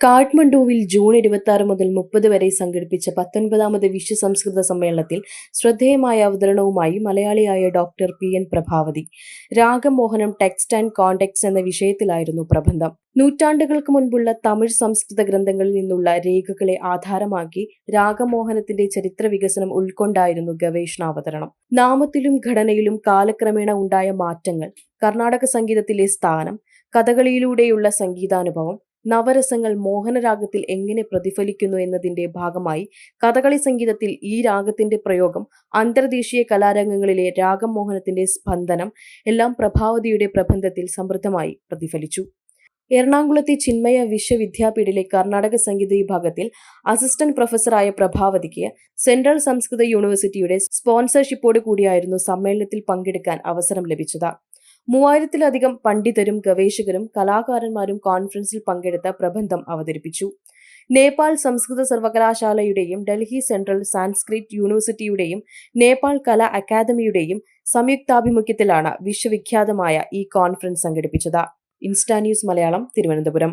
കാഠ്മണ്ഡുവിൽ ജൂൺ ഇരുപത്തി ആറ് മുതൽ മുപ്പത് വരെ സംഘടിപ്പിച്ച പത്തൊൻപതാമത് വിശ്വ സംസ്കൃത സമ്മേളനത്തിൽ ശ്രദ്ധേയമായ അവതരണവുമായി മലയാളിയായ doctor P N Prabhavathi. Ragamohanam text and context എന്ന വിഷയത്തിലായിരുന്നു പ്രബന്ധം. നൂറ്റാണ്ടുകൾക്ക് മുൻപുള്ള തമിഴ് സംസ്കൃത ഗ്രന്ഥങ്ങളിൽ നിന്നുള്ള രേഖകളെ ആധാരമാക്കി രാഗമോഹനത്തിന്റെ ചരിത്ര വികസനം ഉൾക്കൊണ്ടായിരുന്നു ഗവേഷണാവതരണം. നാമത്തിലും ഘടനയിലും കാലക്രമേണ ഉണ്ടായ മാറ്റങ്ങൾ കർണാടക സംഗീതത്തിലെ സ്ഥാനം കഥകളിയിലൂടെയുള്ള സംഗീതാനുഭവം നവരസങ്ങൾ മോഹനരാഗത്തിൽ എങ്ങനെ പ്രതിഫലിക്കുന്നു എന്നതിന്റെ ഭാഗമായി കഥകളി സംഗീതത്തിൽ ഈ രാഗത്തിന്റെ പ്രയോഗം അന്തർദേശീയ കലാരംഗങ്ങളിലെ രാഗം മോഹനത്തിന്റെ സ്പന്ദനം എല്ലാം പ്രഭാവതിയുടെ പ്രബന്ധത്തിൽ സമൃദ്ധമായി പ്രതിഫലിച്ചു. എറണാകുളത്തെ ചിന്മയ വിശ്വവിദ്യാപീഠിലെ കർണാടക സംഗീത വിഭാഗത്തിൽ അസിസ്റ്റന്റ് പ്രൊഫസറായ പ്രഭാവതിക്ക് സെൻട്രൽ സംസ്കൃത യൂണിവേഴ്സിറ്റിയുടെ സ്പോൺസർഷിപ്പോട് കൂടിയായിരുന്നു സമ്മേളനത്തിൽ പങ്കെടുക്കാൻ അവസരം ലഭിച്ചത്. മൂവായിരത്തിലധികം പണ്ഡിതരും ഗവേഷകരും കലാകാരന്മാരും കോൺഫറൻസിൽ പങ്കെടുത്ത പ്രബന്ധം അവതരിപ്പിച്ചു. നേപ്പാൾ സംസ്കൃത സർവകലാശാലയുടെയും ഡൽഹി സെൻട്രൽ സാൻസ്ക്രിറ്റ് യൂണിവേഴ്സിറ്റിയുടെയും നേപ്പാൾ കലാ അക്കാദമിയുടെയും സംയുക്താഭിമുഖ്യത്തിലാണ് വിശ്വവിഖ്യാതമായ ഈ കോൺഫറൻസ് സംഘടിപ്പിച്ചത്. Insta news Malayalam Thiruvananthapuram.